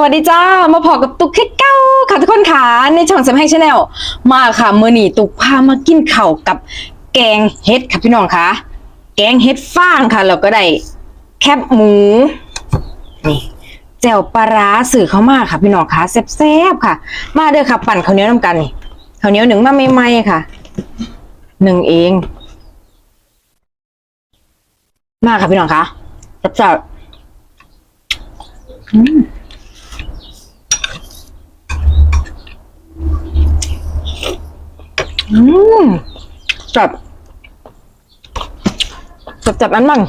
สวัสดีจ้า มาพอกับตุ๊กแค่เก้าค่ะทุกคนค่ะในช่องสมแห่งชาแนลมาค่ะมือนี่ตุ๊กพามากินเข้ากับแกงเฮ็ดค่ะพี่น้องค่ะ แกงเฮ็ดฟางค่ะแล้วก็ได้แคบหมูนี่แจ่วปลาร้าสื่อเข้ามาค่ะ พี่น้องค่ะแซ่บๆค่ะ มาเด้อค่ะ ปั่นข้าวเหนียวน้ำกันนี่ข้าวเหนียวหนึ่งมาใหม่ๆค่ะหนึ่งเอง มาค่ะพี่น้องค่ะแซ่บๆอืม อืมจับจับจับอันมัน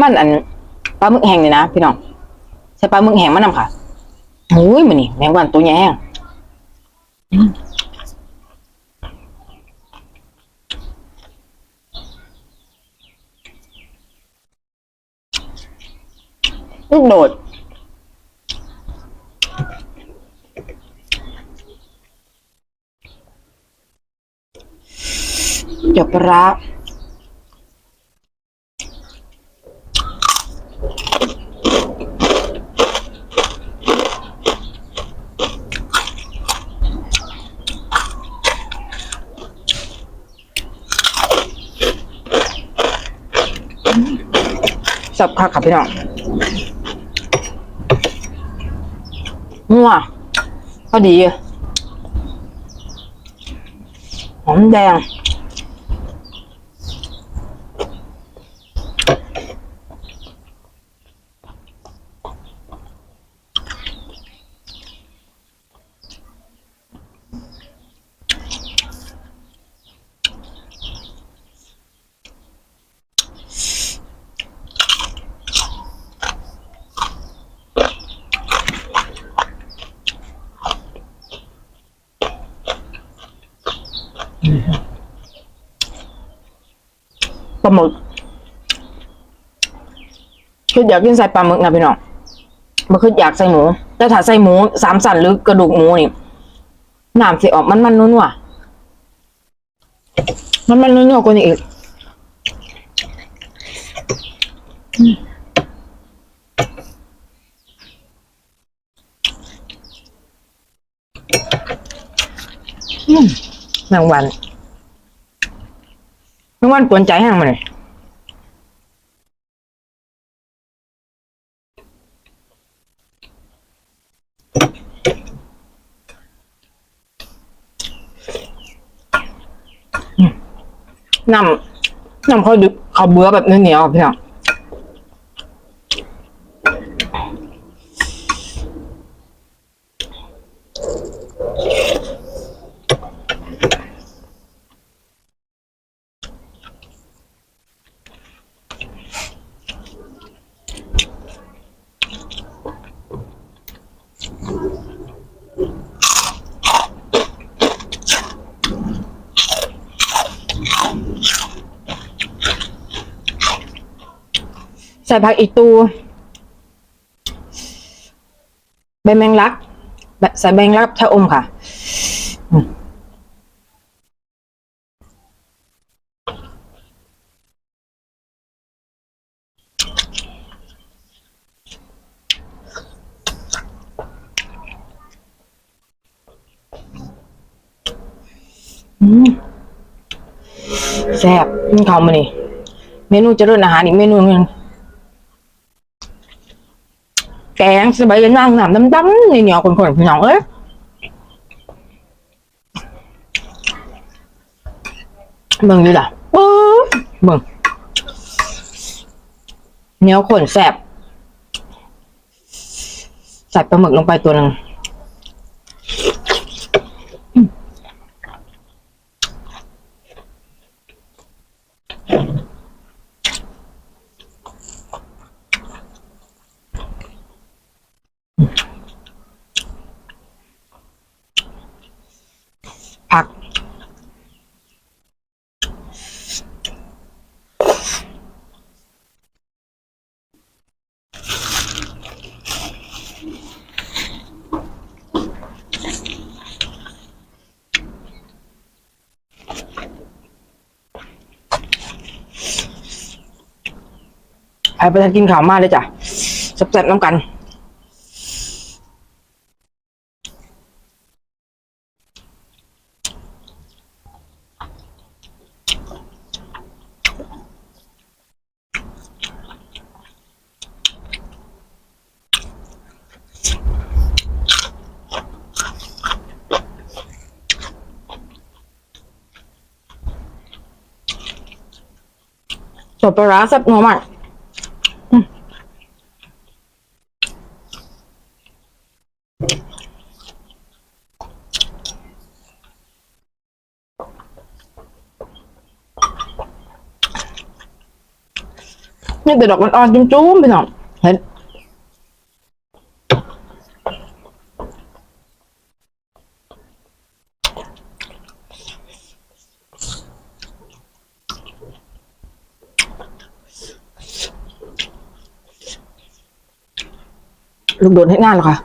มันอันปลาหมึกแห้งนี่นะพี่น้องใส่ปลาหมึกแห้งมันนำค่ะโอ้ยมันนี่แมงวันตัวใหญ่แห้งอืมลูกโดด เดี๋ยวปลาร้าสับค่ะค่ะพี่น้องนัวพอดีหอมแดง ปลาหมึกคืออยากกินใส่ปลาหมึกนะพี่น้องมันคืออยากใส่หมู แต่ถ้าใส่หมูสามสันหรือกระดูกหมูนี่น้ำสิออกมันมันๆนัวๆมันมันนัวๆกว่านี้อีกอืม อืมแมงวันแมงวันกวนใจแห้งมาเลยอืมน้ำน้ำเขาดึกเขาเบื่อแบบเหนียวๆอะพี่น้อง ใส่ผักอีตูใบแมงลักแบใส่ใบแมงลักชะอมค่ะอืมอืมแซ่บกินข้าวมานี่เมนูเจริญอาหารอีกเมนูหนึง แกงสบายย่างน้ำดำๆนี่เหนียวคนๆพี่น้องเอ้ยเบิ่งดีล่ะปึ๊บเบิ่งเหนียวข้นแซ่บใส่ปลาหมึกลงไปตัวหนึ่งผัก ไปไปกินข้าวมาเลยจ้ะแซ่บน้ำกันสดปลาร้าแซ่บนัวมาก นี่แต่ดอกมันอ่อนจุ้มๆไปหน่อยเห็นลูกโดนให้งานหรอคะ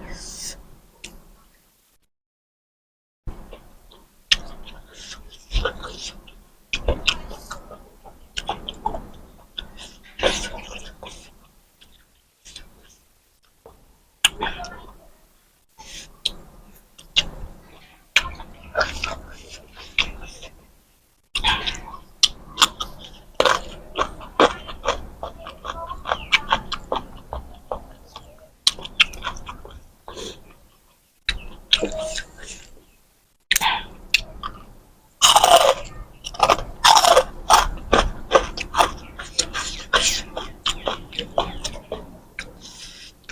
กร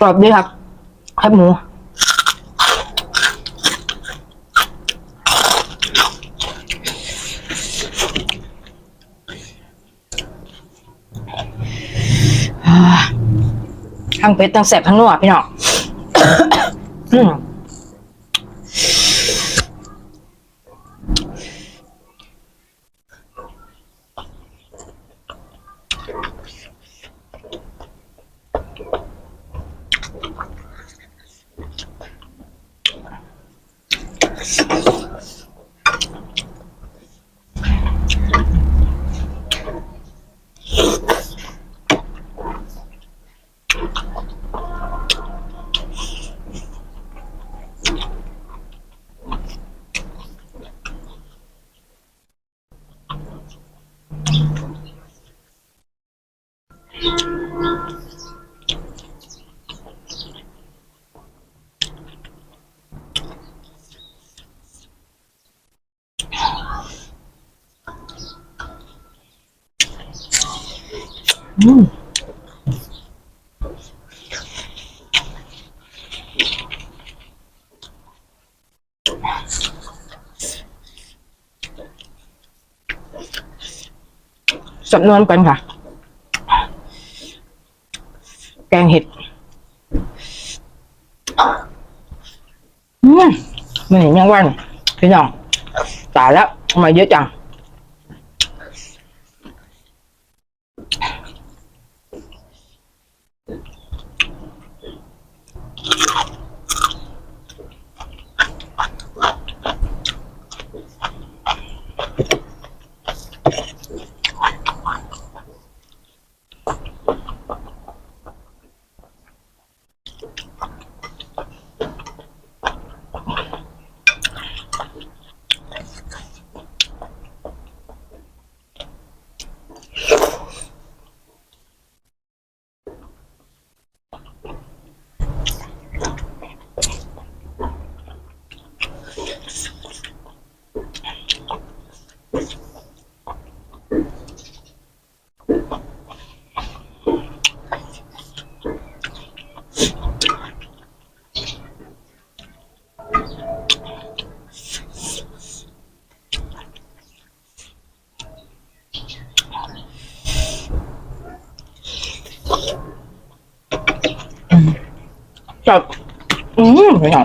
อบดีครับแคบหมูทั้งเป็ดทั้งแสบทั้งนัวพี่น้อง อืมอืมสำนวนกันค่ะแกงเห็ด อืมไม่เห็นยังวันพี่น้องตายแล้วทำไมเยอะจัง จับ อืมไม่เอา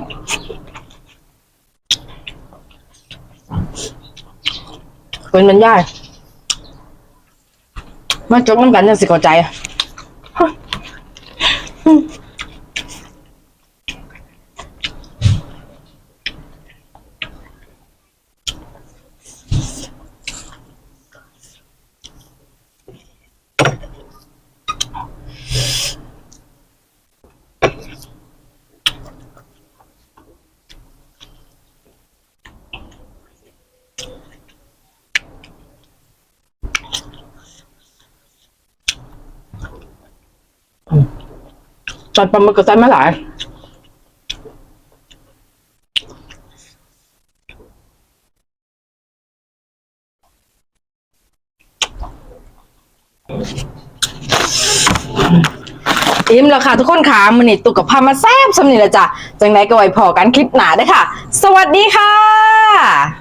เป็นมันยากมาจบน้ำกันยังสิเข้าใจ ตอนปลาหมึกก็ใส่มาหลายอิ่มแล้วค่ะทุกคนค่ะมือนี่ตุกกับพามาแซ่บสำนีละจ้ะจังไดก็ไว้พอกันคลิปหนาด้อค่ะ สวัสดีค่ะ